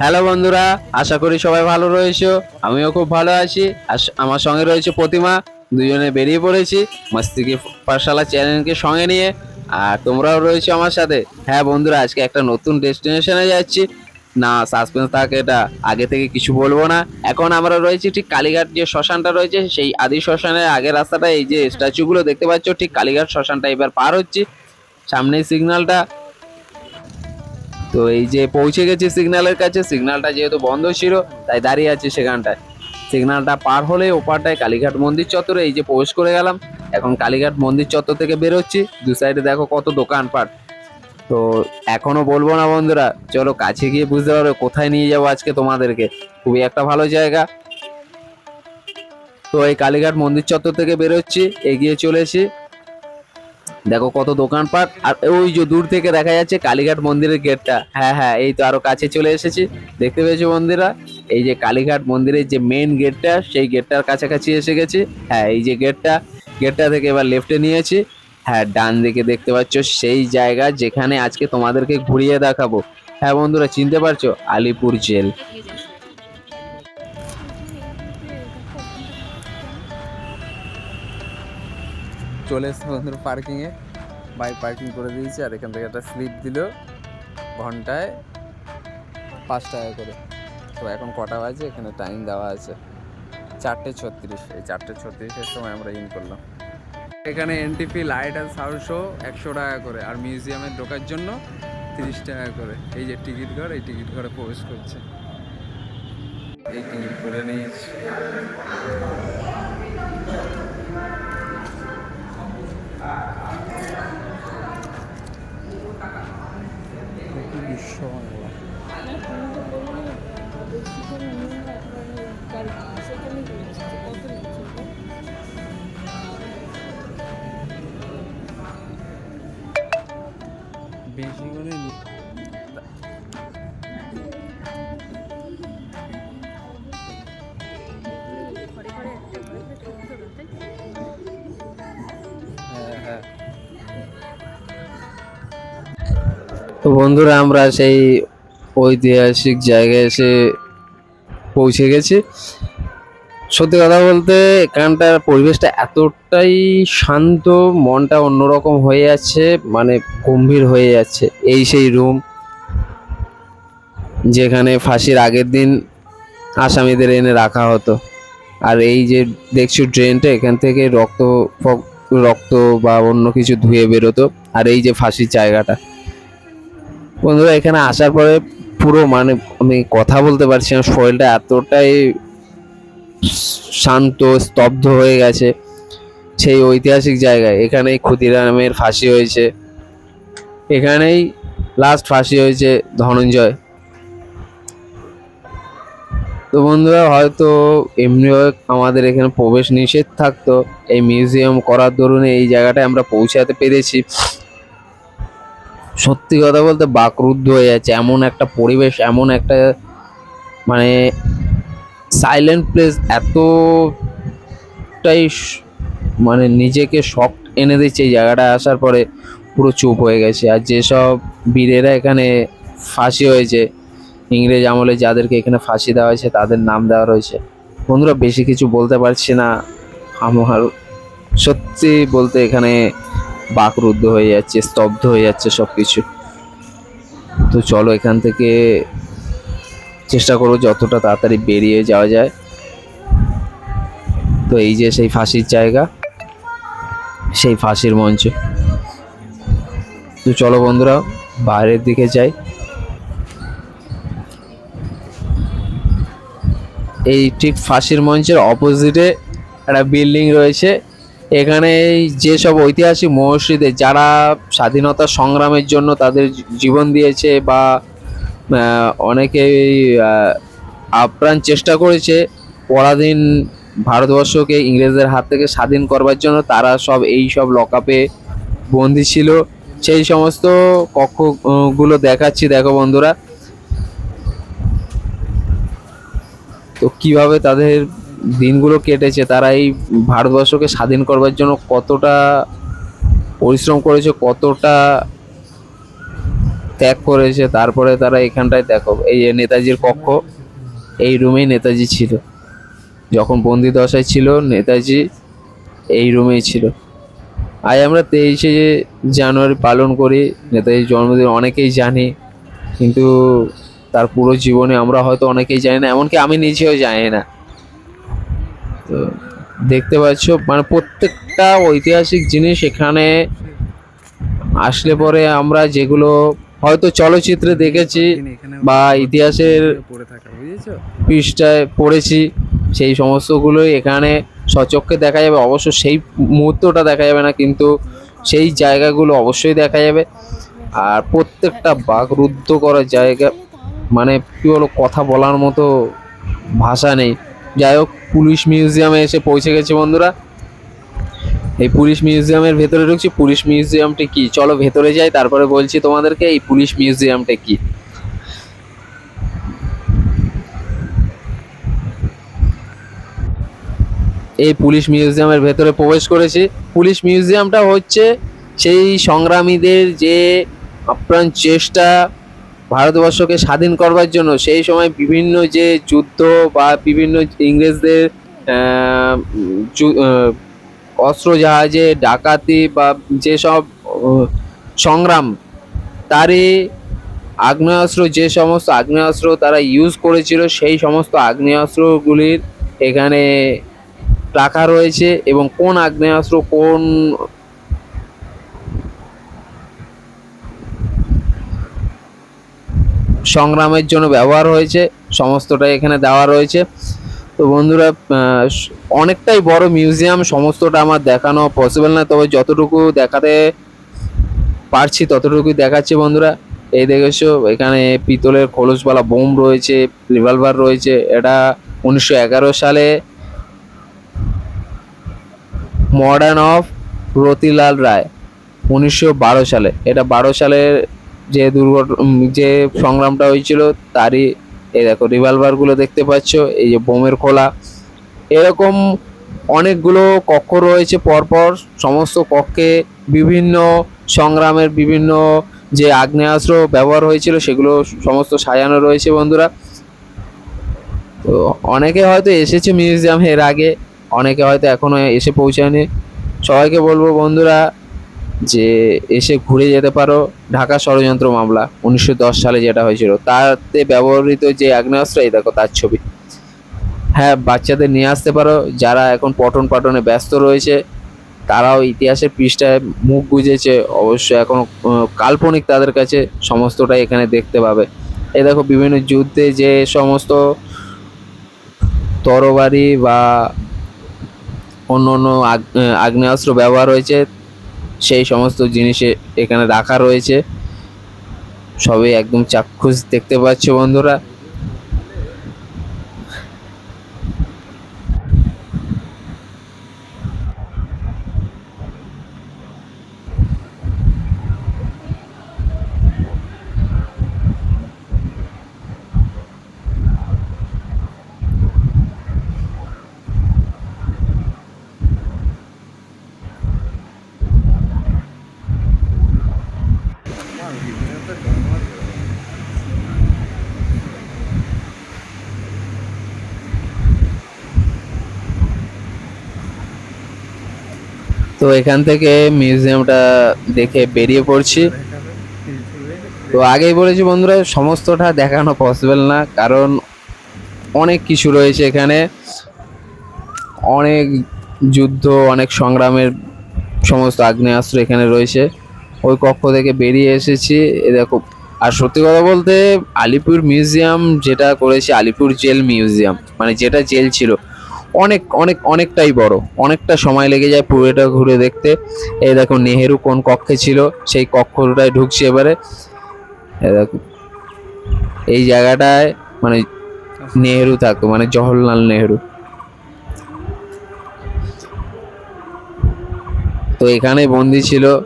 Hello বন্ধুরা, আশা করি সবাই ভালো রয়েছো। আমিও খুব ভালো আছি। আর আমার সঙ্গে রয়েছে প্রতিমা। দুজনে বেরিয়ে পড়েছি। মস্তিকি পাঠশালা চ্যানেলকে সঙ্গে নিয়ে। আর তোমরাও রয়েছো আমার সাথে। হ্যাঁ বন্ধুরা, আজকে একটা নতুন ডেস্টিনেশনে যাচ্ছি। না, সাসপেন্স থাকে এটা আগে থেকে কিছু বলব না। এখন আমরা রয়েছি ঠিক কালীঘাট যে শ্মশানটা রয়েছে, সেই আদি শ্মশানের আগের রাস্তাটা, এই যে স্ট্যাচুগুলো দেখতে পাচ্ছ, ঠিক কালীঘাট শ্মশানটা এবার পার হচ্ছি। সামনেই সিগন্যালটা তো এই যে পৌঁছে গেছি সিগন্যালের কাছে, সিগন্যালটা যেহেতু বন্ধ ছিল, তাই দাঁড়িয়ে আছি সেখানটায়। সিগন্যালটা পার হলে ওপারটায় কালীঘাট মন্দির চত্বরে এই যে প্রবেশ করে গেলাম। এখন কালীঘাট মন্দির চত্বর থেকে বেরোচ্ছি। দু সাইডে দেখো কত দোকানপাট। তো এখনও বলব না বন্ধুরা, চলো কাছে গিয়ে বুঝতে পারবে কোথায় নিয়ে যাব আজকে তোমাদেরকে। খুবই একটা ভালো জায়গা। তো এই কালীঘাট মন্দির চত্বর থেকে বেরোচ্ছি, এগিয়ে চলেছি। দেখো কত দোকানপাট। আর ওই যে দূর থেকে দেখা যাচ্ছে কালীঘাট মন্দিরের গেটটা। হ্যাঁ হ্যাঁ এই তো আরও কাছে চলে এসেছি। দেখতে পেয়েছ বন্ধুরা? এই যে কালীঘাট মন্দিরের যে মেন গেটটা, সেই গেটটার কাছাকাছি এসে গেছি। হ্যাঁ এই যে গেটটা গেটটা থেকে এবার লেফটে নিয়েছি। হ্যাঁ ডান দিকে দেখতে পাচ্ছ সেই জায়গা যেখানে আজকে তোমাদেরকে ঘুরিয়ে দেখাবো। হ্যাঁ বন্ধুরা, চিনতে পারছ? আলিপুর জেল। চলে এসছে বন্ধুরা পার্কিংয়ে বাইক পার্কিং করে দিয়েছি আর এখান থেকে একটা স্লিপ দিল ঘন্টায় পাঁচ টাকা করে। তো এখন কটা বাজে? এখানে টাইম দেওয়া আছে চারটে ছত্রিশ। এই চারটে ছত্রিশের সময় আমরা ইন করলাম। এখানে এন্ট্রি ফি লাইট আর সাউন্ড শো একশো টাকা করে আর মিউজিয়ামে ঢোকার জন্য তিরিশ টাকা করে। এই যে টিকিট ঘর, এই টিকিট ঘরে প্রবেশ করছে। এই টিকিট করে নিয়েছি। তো বন্ধুরা, আমরা সেই ঐতিহাসিক জায়গায় এসে পৌঁছে গেছি। সত্যি কথা বলতে, এখানটার পরিবেশটা এতটাই শান্ত, মনটা অন্যরকম হয়ে যাচ্ছে মানে গম্ভীর হয়ে যাচ্ছে এই সেই রুম যেখানে ফাঁসির আগের দিন আসামিদের এনে রাখা হতো। আর এই যে দেখছি ড্রেনটা এখান থেকে রক্ত রক্ত বা অন্য কিছু ধুয়ে বেরোতো। আর এই যে ফাঁসির জায়গাটা বন্ধুরা, এখানে আসার পরে পুরো মানে আমি কথা বলতে পারছি না, শরীরটা এতটাই শান্ত, স্তব্ধ হয়ে গেছে। সেই ঐতিহাসিক জায়গায়, এখানেই ক্ষুদিরামের ফাঁসি হয়েছে। এখানেই লাস্ট ফাঁসি হয়েছে ধনঞ্জয়। তো বন্ধুরা, হয়তো এমনিও আমাদের এখানে প্রবেশ নিষেধ থাকতো। এই মিউজিয়াম করার দরুনে এই জায়গাটায় আমরা পৌঁছাতে পেরেছি। সত্যি কথা বলতে বাকরুদ্ধ হয়ে যাচ্ছে। এমন একটা পরিবেশ, এমন একটা মানে সাইলেন্ট প্লেস এতটাই মানে নিজেকে শক এনে দিচ্ছে এই জায়গাটা আসার পরে পুরো চুপ হয়ে গেছে। আর যেসব বীরেরা এখানে ফাঁসি হয়েছে, ইংরেজ আমলে যাদেরকে এখানে ফাঁসি দেওয়া হয়েছে, তাদের নাম দেওয়া রয়েছে। বন্ধুরা, বেশি কিছু বলতে পারছি না। আমার সত্যি বলতে এখানে বাকরুদ্ধ হয়ে যাচ্ছে, স্তব্ধ হয়ে যাচ্ছে সব কিছু তো চলো এখান থেকে চেষ্টা করব যতটা তাড়াতাড়ি বেরিয়ে যাওয়া যায়। তো এই যে সেই ফাঁসির জায়গা, সেই ফাঁসির মঞ্চ। তো চলো বন্ধুরা, বাইরের দিকে যাই। এই ঠিক ফাঁসির মঞ্চের অপোজিটে একটা বিল্ডিং রয়েছে। এখানে যেসব ঐতিহাসিক মহর্ষিদের যারা স্বাধীনতা সংগ্রামের জন্য তাদের জীবন দিয়েছে বা অনেকেই আপ্রাণ চেষ্টা করেছে, পরাধীন ভারতবর্ষকে ইংরেজদের হাত থেকে স্বাধীন করবার জন্য তারা সব এই সব লকআপে বন্দি ছিল। সেই সমস্ত কক্ষগুলো দেখাচ্ছি, দেখো বন্ধুরা। তো কীভাবে তাদের দিনগুলো কেটেছে, তারা এই ভারতবর্ষকে স্বাধীন করবার জন্য কতটা পরিশ্রম করেছে, কতটা ত্যাগ করেছে, তারপরে তারা এখানটায় দেখো, এই নেতাজির কক্ষ, এই রুমেই নেতাজি ছিল। যখন বন্দি দশায় ছিল, নেতাজি এই রুমেই ছিল। আজ আমরা তেইশে জানুয়ারি পালন করি, নেতাজির জন্মদিন অনেকেই জানি, কিন্তু তার পুরো জীবনে আমরা হয়তো অনেকেই জানি না, এমনকি আমি নিজেও জানি না। তো দেখতে পাচ্ছ মানে প্রত্যেকটা ঐতিহাসিক জিনিস এখানে আসলে পরে আমরা যেগুলো হয়তো চলচ্চিত্রে দেখেছি বা ইতিহাসের পৃষ্ঠায় পড়েছি, সেই সমস্তগুলোই এখানে সচক্ষে দেখা যাবে। অবশ্য সেই মুহূর্তটা দেখা যাবে না, কিন্তু সেই জায়গাগুলো অবশ্যই দেখা যাবে। আর প্রত্যেকটা বাঘ রুদ্ধ করার জায়গা মানে কী বলো কথা বলার মতো ভাষা নেই। যাই হোক পুলিশ মিউজিয়ামে এসে পৌঁছে গেছে বন্ধুরা। এই পুলিশ মিউজিয়ামের ভেতরে ঢুকছি। পুলিশ মিউজিয়ামটা কি? চলো ভেতরে যাই, তারপরে বলছি তোমাদেরকে এই পুলিশ মিউজিয়ামটা কি। এই পুলিশ মিউজিয়ামের ভেতরে প্রবেশ করেছি। পুলিশ মিউজিয়ামটা হচ্ছে সেই সংগ্রামীদের যে আপ্রাণ চেষ্টা ভারতবর্ষকে স্বাধীন করবার জন্য সেই সময় বিভিন্ন যে যুদ্ধ বা বিভিন্ন ইংরেজদের অস্ত্র জাহাজে ডাকাতি বা যেসব সংগ্রাম, তারই আগ্নেয়াস্ত্র, যে সমস্ত আগ্নেয়াস্ত্র তারা ইউজ করেছিল, সেই সমস্ত আগ্নেয়াস্ত্রগুলির এখানে রাখা রয়েছে এবং কোন আগ্নেয়াস্ত্র কোন সংগ্রামের জন্য ব্যবহার হয়েছে, সমস্তটাই এখানে দেওয়া রয়েছে। তো বন্ধুরা অনেকটাই বড় মিউজিয়াম, সমস্তটা আমার দেখানো পসিবল না, তবে যতটুকু দেখাতে পারছি ততটুকুই দেখাচ্ছি বন্ধুরা। এই দেখেছ, এখানে পিতলের খোলসওয়ালা বোম রয়েছে রিভলভার রয়েছে, এটা উনিশশো এগারো সালে মডার্ন অফ রতিলাল রায়, উনিশশো বারো সালে। এটা বারো সালের যে দুর্ঘটনা যে সংগ্রামটা হয়েছিল, তারই এই দেখো রিভলভারগুলো দেখতে পাচ্ছ, এই যে বোমের খোলা। এরকম অনেকগুলো কক্ষ রয়েছে পরপর, সমস্ত কক্ষে বিভিন্ন সংগ্রামের বিভিন্ন যে আগ্নেয়াস্ত্র ব্যবহার হয়েছিল, সেগুলো সমস্ত সাজানো রয়েছে বন্ধুরা। তো অনেকে হয়তো এসেছে মিউজিয়াম এর আগে, অনেকে হয়তো এখনও এসে পৌঁছায়নি। সবাইকে বলব বন্ধুরা যে এসে ঘুরে যেতে পারো, ঢাকা ষড়যন্ত্র মামলা, উনিশশো দশ সালে যেটা হয়েছিল। তাতে ব্যবহৃত যে আগ্নেয়াস্ত্র, এই দেখো তার ছবি। হ্যাঁ বাচ্চাদের নিয়ে আসতে পারো, যারা এখন পঠন পাঠনে ব্যস্ত রয়েছে, তারাও ইতিহাসের পৃষ্ঠায় মুখ গুজেছে, অবশ্য এখন কাল্পনিক তাদের কাছে সমস্তটাই এখানে দেখতে পাবে। এই দেখো বিভিন্ন যুদ্ধে যে সমস্ত তরবারি বা অন্য অন্য আগ- আগ্নেয়াস্ত্র ব্যবহার হয়েছে সেই সমস্ত জিনিসে এখানে রাখা রয়েছে। সবই একদম চাক্ষুষ দেখতে পাচ্ছ বন্ধুরা। তো এখান থেকে মিউজিয়ামটা দেখে বেরিয়ে পড়ছি। তো আগেই বলেছি বন্ধুরা, সমস্তটা দেখানো পসিবল না, কারণ অনেক কিছু রয়েছে এখানে। অনেক যুদ্ধ, অনেক সংগ্রামের সমস্ত আগ্নেয়াস্ত্র এখানে রয়েছে। ওই কক্ষ থেকে বেরিয়ে এসেছি। এ দেখো, আর সত্যি কথা বলতে আলিপুর মিউজিয়াম যেটা করেছে, আলিপুর জেল মিউজিয়াম মানে যেটা জেল ছিল অনেক অনেক, অনেকটাই বড়। অনেকটা সময় লেগে যায় পুরোটা ঘুরে দেখতে। এই দেখো নেহেরু কোন কক্ষে ছিল, সেই কক্ষটায় ঢুকছি এবারে। দেখো, এই জায়গাটায় মানে নেহেরু থাকতো মানে জওহরলাল নেহেরু। তো এখানে বন্দি ছিল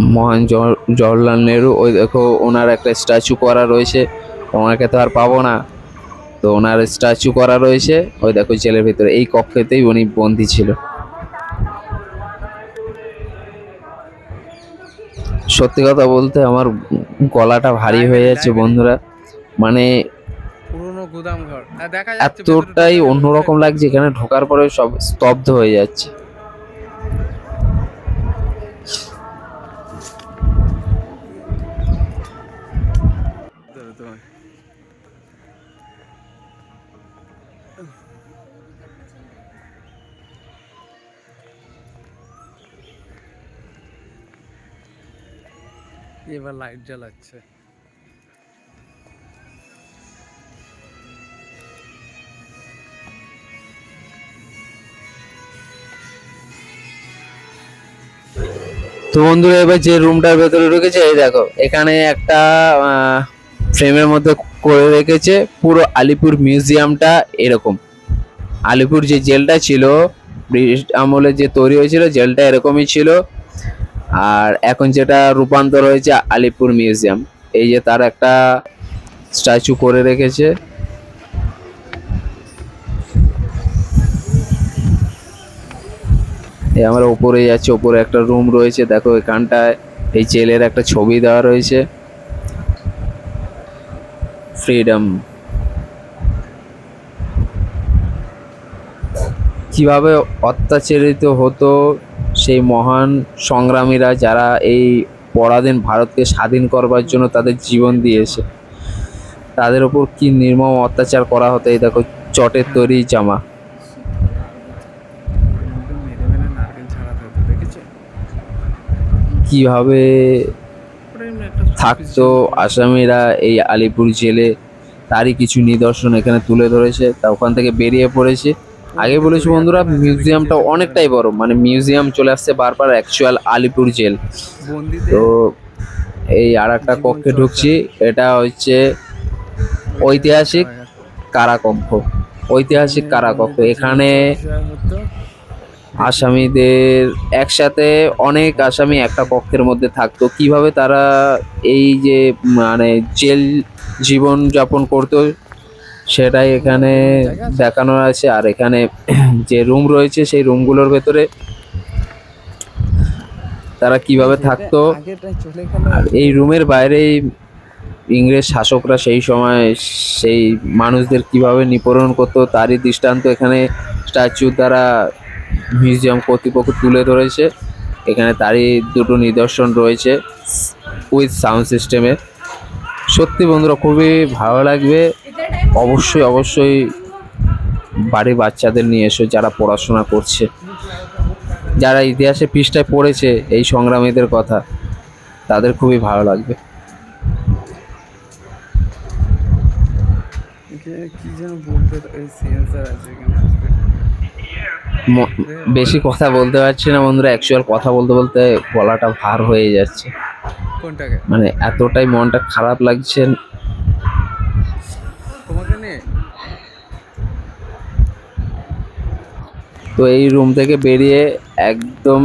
মহান জওহর- জওহরলাল নেহেরু। ওই দেখো ওনার একটা স্ট্যাচু করা রয়েছে। ওনাকে তো আর পাবো না। তো ওনার স্ট্যাচু করা রয়েছে। ওই দেখো জেলের ভিতরে এই কক্ষেতেই উনি বন্দি ছিল। সত্যি কথা বলতে আমার গলাটা ভারী হয়ে যাচ্ছে বন্ধুরা। মানে এতটাই অন্যরকম লাগছে এখানে ঢোকার পরে সব স্তব্ধ হয়ে যাচ্ছে। এবার লাইট জ্বালাচ্ছে। তো বন্ধুরা, এবার যে রুমটার ভেতরে ঢুকেছে, এই দেখো, এখানে একটা ফ্রেমের মধ্যে করে রেখেছে, পুরো আলিপুর মিউজিয়ামটা এরকম। আলিপুর যে জেলটা ছিল, ব্রিটিশ আমলে যে তৈরি হয়েছিল জেলটা এরকমই ছিল। আর এখন যেটা রূপান্তর হয়েছে আলিপুর মিউজিয়াম, এই যে তার একটা স্ট্যাচু করে রেখেছে। এই আমরা উপরে যাচ্ছি, উপরে একটা রুম রয়েছে, দেখো এখানটায় এই জেলের একটা ছবি দেওয়া রয়েছে। ফ্রিডম। কীভাবে অত্যাচারিত হতো সেই মহান সংগ্রামীরা যারা এই পরাধীন ভারতকে স্বাধীন করবার জন্য তাদের জীবন দিয়েছে। তাদের ওপর কি নির্মম অত্যাচার করা হতো? এই দেখো, চটের তৈরি জামা। কীভাবে থাকতো আসামিরা এই আলিপুর জেলে, তারই কিছু নিদর্শন এখানে তুলে ধরেছে। তা ওখান থেকে বেরিয়ে পড়েছে। আগে বলেছি বন্ধুরা মিউজিয়ামটা অনেকটাই বড়। মানে মিউজিয়াম চলে আসছে বারবার অ্যাকচুয়াল আলিপুর জেল তো এই আর একটা কক্ষে ঢুকছি এটা হচ্ছে ঐতিহাসিক কারাকক্ষ ঐতিহাসিক কারাকক্ষ এখানে আসামিদের একসাথে অনেক আসামি একটা কক্ষের মধ্যে থাকতো। কীভাবে তারা এই যে মানে জেল জীবন যাপন করতো সেটাই এখানে দেখানো আছে। আর এখানে যে রুম রয়েছে সেই রুমগুলোর ভেতরে তারা কীভাবে থাকতো। আর এই রুমের বাইরেই ইংরেজ শাসকরা সেই সময় সেই মানুষদের কীভাবে নিপরণ করতো তারই দৃষ্টান্ত এখানে স্ট্যাচু দ্বারা মিউজিয়াম কর্তৃপক্ষ তুলে ধরেছে। এখানে তারই দুটো নিদর্শন রয়েছে উইথ সাউন্ড সিস্টেমে সত্যি বন্ধুরা খুবই ভালো লাগবে। অবশ্যই অবশ্যই বাড়ির বাচ্চাদের নিয়ে এসো যারা পড়াশোনা করছে। যারা ইতিহাসে পৃষ্ঠায় পড়েছে এই সংগ্রামীদের কথা তাদের খুবই ভালো লাগবে। বেশি কথা বলতে পারছি না বন্ধুরা অ্যাকচুয়াল কথা বলতে বলতে গলাটা ভার হয়ে যাচ্ছে। মানে এতটাই মনটা খারাপ লাগছে তোমাকে নিয়ে তো এই রুম থেকে বেরিয়ে একদম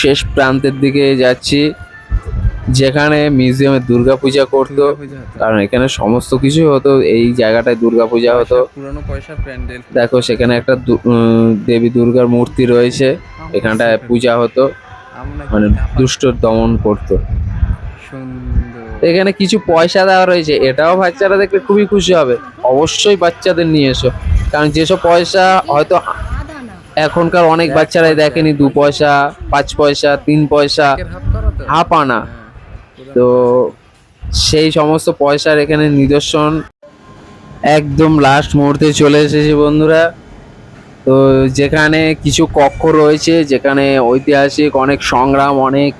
শেষ প্রান্তের দিকে যাচ্ছি যেখানে মিউজিয়ামে দুর্গাপূজা করতো। কারণ এখানে সমস্ত কিছু হতো এই জায়গাটায় দুর্গাপূজা হতো। পুরনো পয়সা প্যান্ডেল। দেখো সেখানে একটা দেবী দুর্গার মূর্তি রয়েছে এখানটায় পূজা হতো। মানে দুষ্ট দমন করতো। এখানে কিছু পয়সা দেওয়া রয়েছে এটাও বাচ্চারা দেখলে খুবই খুশি হবে। অবশ্যই বাচ্চাদের নিয়ে এসো। কারণ যেসব পয়সা হয়তো এখনকার অনেক বাচ্চারাই দেখেনি দু পয়সা পাঁচ পয়সা তিন পয়সা হাফ আনা। হ্যাঁ, তো সেই সমস্ত পয়সার এখানে নিদর্শন। একদম লাস্ট মুহূর্তে চলে এসেছে বন্ধুরা। তো যেখানে কিছু কক্ষ রয়েছে যেখানে ঐতিহাসিক অনেক সংগ্রাম অনেক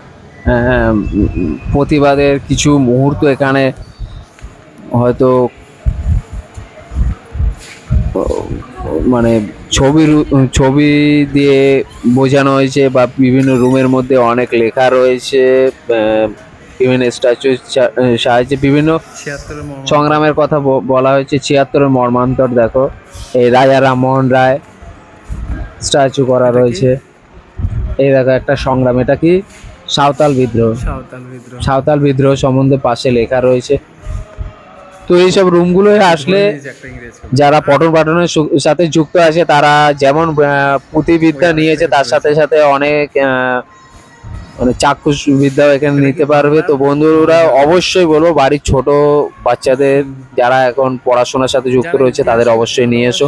প্রতিবাদের কিছু মুহূর্ত এখানে হয়তো মানে ছবি ছবি দিয়ে বোঝানো হয়েছে বা বিভিন্ন রুমের মধ্যে অনেক লেখা রয়েছে বিভিন্ন স্ট্যাচুর সাহায্যে বিভিন্ন সংগ্রামের কথা বলা হয়েছে। ছিয়াত্তরের মর্মান্তর দেখো। এই রাজা রামমোহন রায় স্ট্যাচু করা রয়েছে। এই দেখো একটা সংগ্রাম। এটা কি? সাঁওতাল বিদ্রোহ। সাঁওতাল বিদ্রোহ। সাঁওতাল বিদ্রোহ সম্বন্ধে পাশে লেখা রয়েছে। তো এইসব রুমগুলো আসলে। যারা পঠন পাঠনের সাথে যুক্ত আছে তারা যেমন পুঁথিবিদ্যা নিয়েছে তার সাথে সাথে অনেক মানে চাক্ষুষ বিদ্যাও এখানে নিতে পারবে। তো বন্ধুরা অবশ্যই বলব বাড়ির ছোট বাচ্চাদের যারা এখন পড়াশোনার সাথে যুক্ত রয়েছে তাদের অবশ্যই নিয়ে এসো।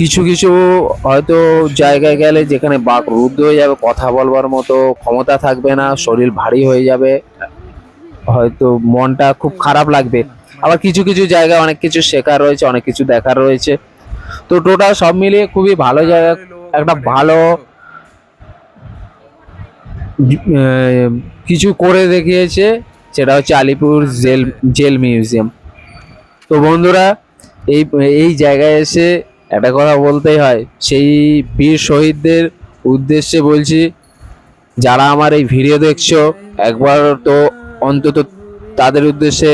কিছু কিছু হয়তো জায়গায় গেলে যেখানে বাঘ রুদ্ধ হয়ে যাবে কথা বলবার মতো ক্ষমতা থাকবে না শরীর ভারী হয়ে যাবে। হয়তো মনটা খুব খারাপ লাগবে। আবার কিছু কিছু জায়গায় অনেক কিছু শেখার রয়েছে, অনেক কিছু দেখার রয়েছে। তো টোটাল সব মিলিয়ে খুবই ভালো জায়গা, একটা ভালো কিছু করে দেখিয়েছে, সেটা হচ্ছে আলিপুর জেল জেল মিউজিয়াম। তো বন্ধুরা, এই এই জায়গায় এসে একটা কথা বলতেই হয়, সেই বীর শহীদদের উদ্দেশ্যে বলছি, যারা আমার এই ভিডিও দেখছ, একবার তো অন্তত তাদের উদ্দেশ্যে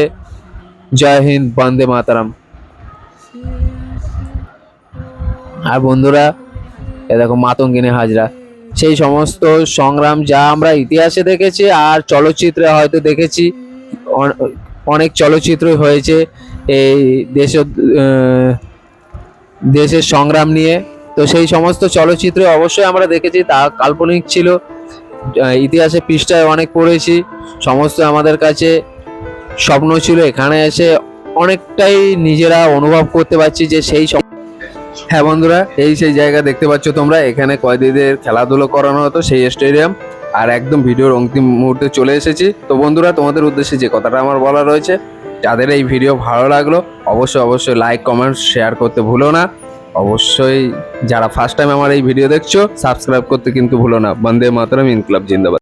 জয় হিন্দ, বন্দে মাতারাম। আর বন্ধুরা, এ দেখো মাতঙ্গিনী হাজরা। সেই সমস্ত সংগ্রাম যা আমরা ইতিহাসে দেখেছি আর চলচ্চিত্রে হয়তো দেখেছি অনেক চলচ্চিত্র হয়েছে এই দেশ দেশের সংগ্রাম নিয়ে। তো সেই সমস্ত চলচ্চিত্রে অবশ্যই আমরা দেখেছি, তা কাল্পনিক ছিল। ইতিহাসে পৃষ্ঠায় অনেক পড়েছি। সমস্ত আমাদের কাছে স্বপ্ন ছিল এখানে এসে অনেকটাই নিজেরা অনুভব করতে পারছি যে সেই হ্যাঁ বন্ধুরা, এই সেই জায়গা দেখতে পাচ্ছ তোমরা। এখানে কয়েদিদের খেলাধুলো করানো হতো সেই স্টেডিয়াম আর একদম ভিডিওর অন্তিম মুহূর্তে চলে এসেছি। তো বন্ধুরা, তোমাদের উদ্দেশ্যে যে কথাটা আমার বলা রয়েছে, যাদের এই ভিডিও ভালো লাগল, অবশ্যই অবশ্যই লাইক কমেন্ট শেয়ার করতে ভুলো না। অবশ্যই যারা ফার্স্ট টাইম আমার এই ভিডিও দেখছ সাবস্ক্রাইব করতে কিন্তু ভুলো না। বন্দে মাতরম, ইনক্লাব, জিন্দাবাদ।